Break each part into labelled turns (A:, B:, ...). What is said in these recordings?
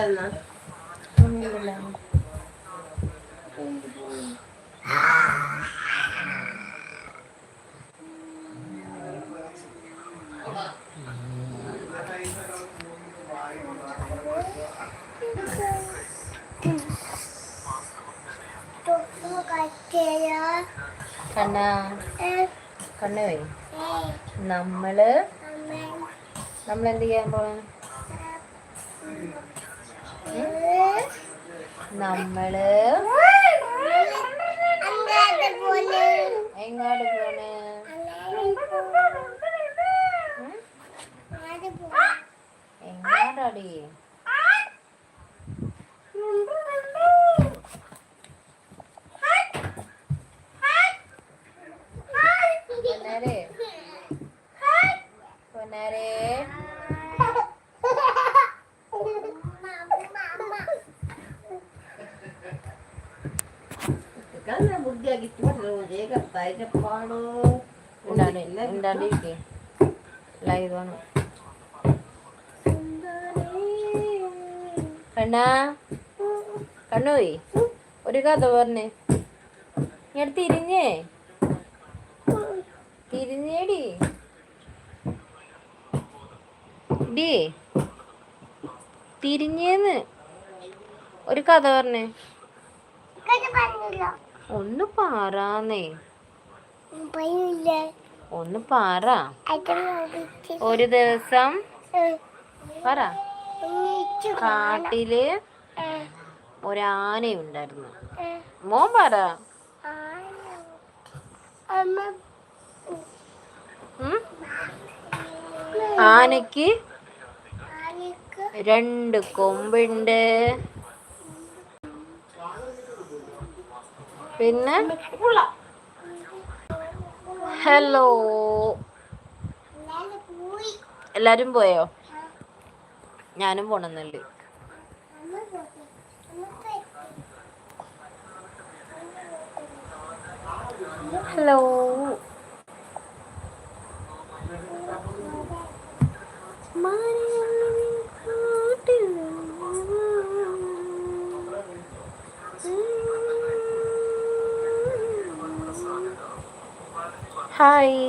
A: ഉണ്ടായിരുന്ന
B: കണ്ണ കണ്ണു പോയി നമ്മൾ നമ്മൾ എന്ത് ചെയ്യാൻ പോണ നമ്മൾ എങ്ങോട്ട് പോണ്? എങ്ങോട്ടാടി പൊന്നാരെ കണ്ണാ ഒരു കഥ പറഞ്ഞേ ഇങ്ങോട്ട് തിരിഞ്ഞേ തിരിഞ്ഞേടി ഡി തിരിഞ്ഞേന്ന് ഒരു കഥ പറഞ്ഞേ ഒന്ന് പാറാന്നേ. ഒന്ന് പാറ. ഒരു ദിവസം പറ. കാട്ടിൽ ഒരാനയുണ്ടായിരുന്നു. മോൻ പറ. ആനക്ക് രണ്ട് കൊമ്പുണ്ട്. പിന്നെ? ഹലോ എല്ലാരും പോയോ? ഞാനും പോണെന്നുണ്ട്. Hello hi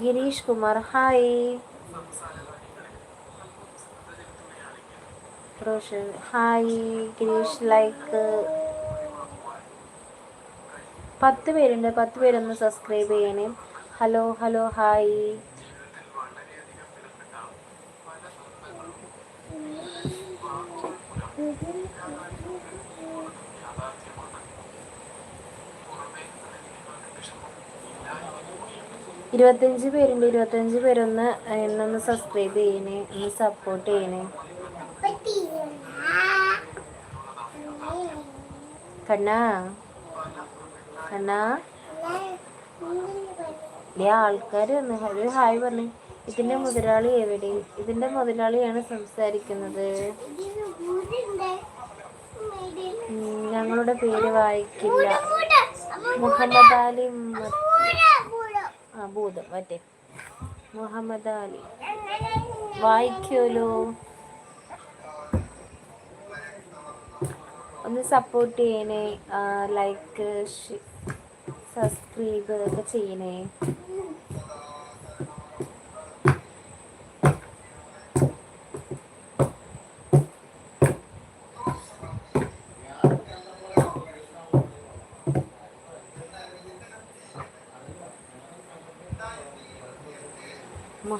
B: Girish Kumar hi Roshan hi Girish like പത്ത് പേരുണ്ട് പത്ത് പേരൊന്ന് സബ്സ്ക്രൈബ് ചെയ്യണേ. ഹലോ ഹലോ ഹായ് ഇരുപത്തഞ്ച് പേരുണ്ട് ഇരുപത്തഞ്ച് പേരൊന്ന് എന്നൊന്ന് സബ്സ്ക്രൈബ് ചെയ്യണേ ഒന്ന് സപ്പോർട്ട് ചെയ്യണേ. കണ്ണാ കണ്ണാ. ആൾക്കാർ വന്ന് ഒരു ഹായ് പറഞ്ഞു. ഇതിന്റെ മുതലാളി എവിടെ? ഇതിന്റെ മുതലാളിയാണ് സംസാരിക്കുന്നത്. ഞങ്ങളുടെ പേര് വായിക്കില്ല. മുഹമ്മദ് അലി ആ ഭൂതം മറ്റേ. മുഹമ്മദ് അലി. വായിക്കുമല്ലോ. ഒന്ന് സപ്പോർട്ട് ചെയ്യണേ. ലൈക്ക് സബ്സ്ക്രൈബ് ഒക്കെ ചെയ്യണേ.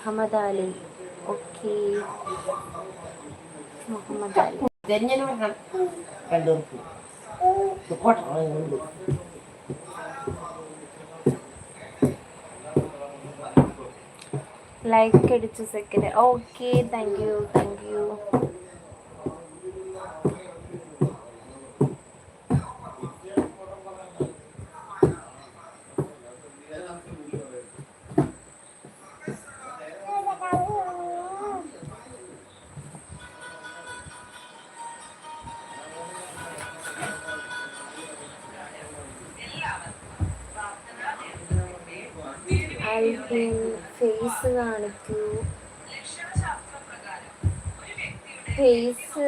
B: മുഹമ്മദ് അലി. ഓക്കെ. മുഹമ്മദ് അലി. ലൈക്ക് അടിച്ചു second okay thank you thank you face കാണിക്കൂ.
C: ഫേസ്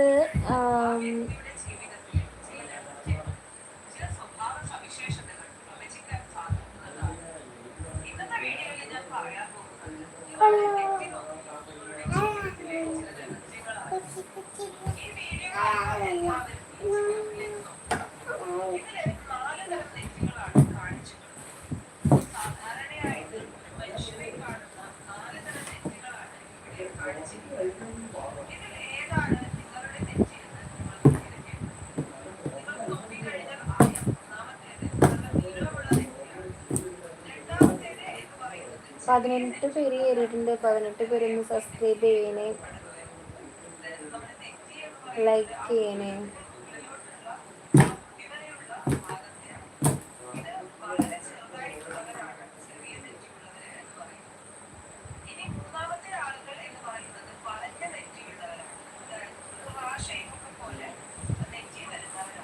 C: പതിനെട്ട് പേര് കയറിയിട്ടുണ്ട്. പതിനെട്ട് പേരൊന്ന് സബ്സ്ക്രൈബ് ചെയ്യണേ. ലൈക്ക് ചെയ്യണേ.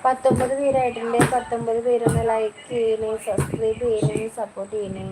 C: പത്തൊമ്പത് പേരായിട്ടുണ്ട്. പത്തൊമ്പത് പേരൊന്ന് ലൈക്ക് ചെയ്യണേ സബ്സ്ക്രൈബ് ചെയ്യണേ സപ്പോർട്ട് ചെയ്യണേ.